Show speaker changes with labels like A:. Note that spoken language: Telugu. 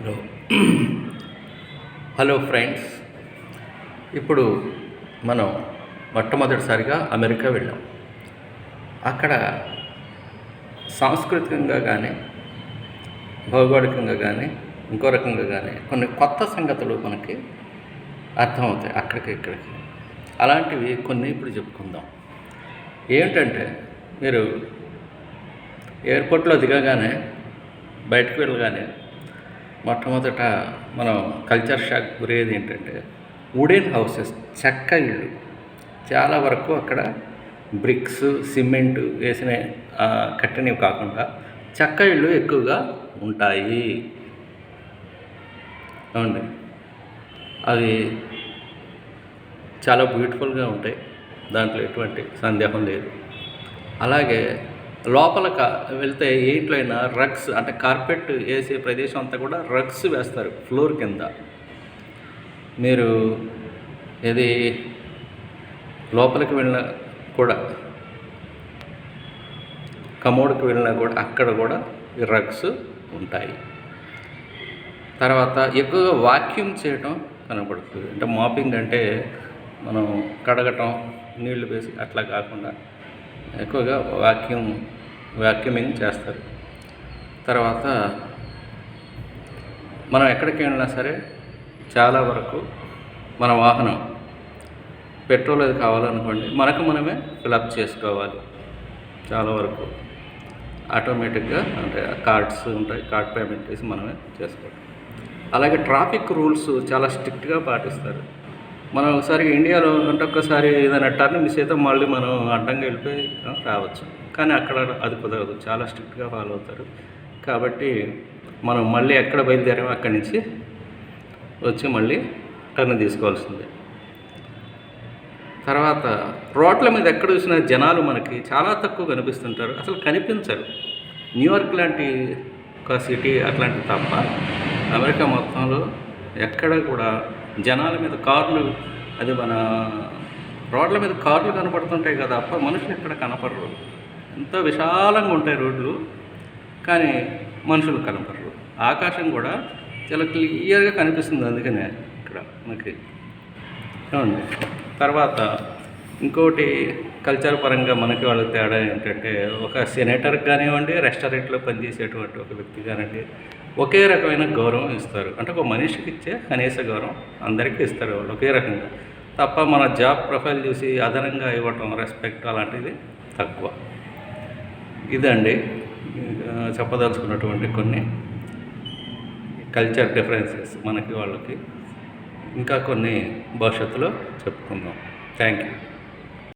A: హలో. Hello friends. ఇప్పుడు మనం మొట్టమొదటిసారిగా అమెరికా వెళ్ళాం. అక్కడ సాంస్కృతికంగా కానీ భౌగోళికంగా కానీ ఇంకో రకంగా కానీ కొన్ని కొత్త సంగతులు మనకి అర్థమవుతాయి అక్కడికి ఇక్కడికి. అలాంటివి కొన్ని ఇప్పుడు చెప్పుకుందాం. ఏంటంటే మీరు ఎయిర్పోర్ట్లో దిగగానే బయటకు వెళ్ళగానే మొట్టమొదట మనం కల్చర్ షాక్ గురయ్యేది ఏంటంటే వుడెన్ హౌసెస్ చెక్క ఇళ్ళు. చాలా వరకు అక్కడ బ్రిక్స్ సిమెంట్ వేసిన కట్టెనివి కాకుండా చెక్క ఇళ్ళు ఎక్కువగా ఉంటాయి. అవునండి. అవి చాలా బ్యూటిఫుల్గా ఉంటాయి. దాంట్లో ఎటువంటి సందేహం లేదు. అలాగే లోపల వెళ్తే ఏంట్లో అయినా రగ్స్ అంటే కార్పెట్ వేసే ప్రదేశం అంతా కూడా రగ్స్ వేస్తారు ఫ్లోర్ కింద. మీరు ఇది లోపలికి వెళ్ళినా కూడా కమోడ్కి వెళ్ళినా కూడా అక్కడ కూడా రగ్స్ ఉంటాయి. తర్వాత ఎక్కువగా వాక్యూమ్ చేయటం కనబడుతుంది. అంటే మాపింగ్ అంటే మనం కడగటం నీళ్ళు వేసి అట్లా కాకుండా ఎక్కువగా వాక్యూమ్ వాక్యూమింగ్ చేస్తారు? తర్వాత మనం ఎక్కడికి వెళ్ళినా సరే చాలా వరకు మన వాహనం పెట్రోల్ అది కావాలనుకోండి మనకు మనమే ఫిలప్ చేసుకోవాలి. చాలా వరకు ఆటోమేటిక్గా అంటే కార్డ్స్ ఉంటాయి కార్డ్ పేమెంట్ చేసి మనమే చేసుకోవాలి. అలాగే ట్రాఫిక్ రూల్స్ చాలా స్ట్రిక్ట్గా పాటిస్తారు. మనం ఒకసారి ఇండియాలో అంటే ఒక్కసారి ఏదైనా టర్న్ మిస్ అయితే మళ్ళీ మనం అడ్డంగా వెళ్ళిపోయి రావచ్చు. కానీ అక్కడ అది కుదరదు. చాలా స్ట్రిక్ట్గా ఫాలో అవుతారు. కాబట్టి మనం మళ్ళీ ఎక్కడ బయలుదేరామో అక్కడి నుంచి వచ్చి మళ్ళీ టర్న్ తీసుకోవాల్సిందే. తర్వాత రోడ్ల మీద ఎక్కడ చూసినా జనాలు మనకి చాలా తక్కువ కనిపిస్తుంటారు. అసలు కనిపించరు. న్యూయార్క్ లాంటి ఒక సిటీ అట్లాంటి తప్ప అమెరికా మొత్తంలో ఎక్కడ కూడా జనాల మీద కార్లు అది మన రోడ్ల మీద కార్లు కనపడుతుంటాయి కదా అప్ప మనుషులు ఎక్కడ కనపడరు. ఎంతో విశాలంగా ఉంటాయి రోడ్లు కానీ మనుషులు కనపడరు. ఆకాశం కూడా చాలా క్లియర్గా కనిపిస్తుంది అందుకనే ఇక్కడ మనకి. ఏమండి? తర్వాత ఇంకోటి కల్చర్ పరంగా మనకి వాళ్ళకి తేడా ఏంటంటే ఒక సెనేటర్ కానివ్వండి రెస్టారెంట్లో పనిచేసేటువంటి ఒక వ్యక్తి కానివ్వండి ఒకే రకమైన గౌరవం ఇస్తారు. అంటే ఒక మనిషికి ఇచ్చే కనీస గౌరవం అందరికీ ఇస్తారు వాళ్ళు ఒకే రకంగా. తప్ప మన జాబ్ ప్రొఫైల్ చూసి అదనంగా ఇవ్వటం రెస్పెక్ట్ అలాంటిది తక్కువ. ఇదండి. చెప్పదలుచుకున్నటువంటి కొన్ని కల్చర్ డిఫరెన్సెస్ మనకి వాళ్ళకి. ఇంకా కొన్ని భవిష్యత్తులో చెప్పుకుందాం. Thank you.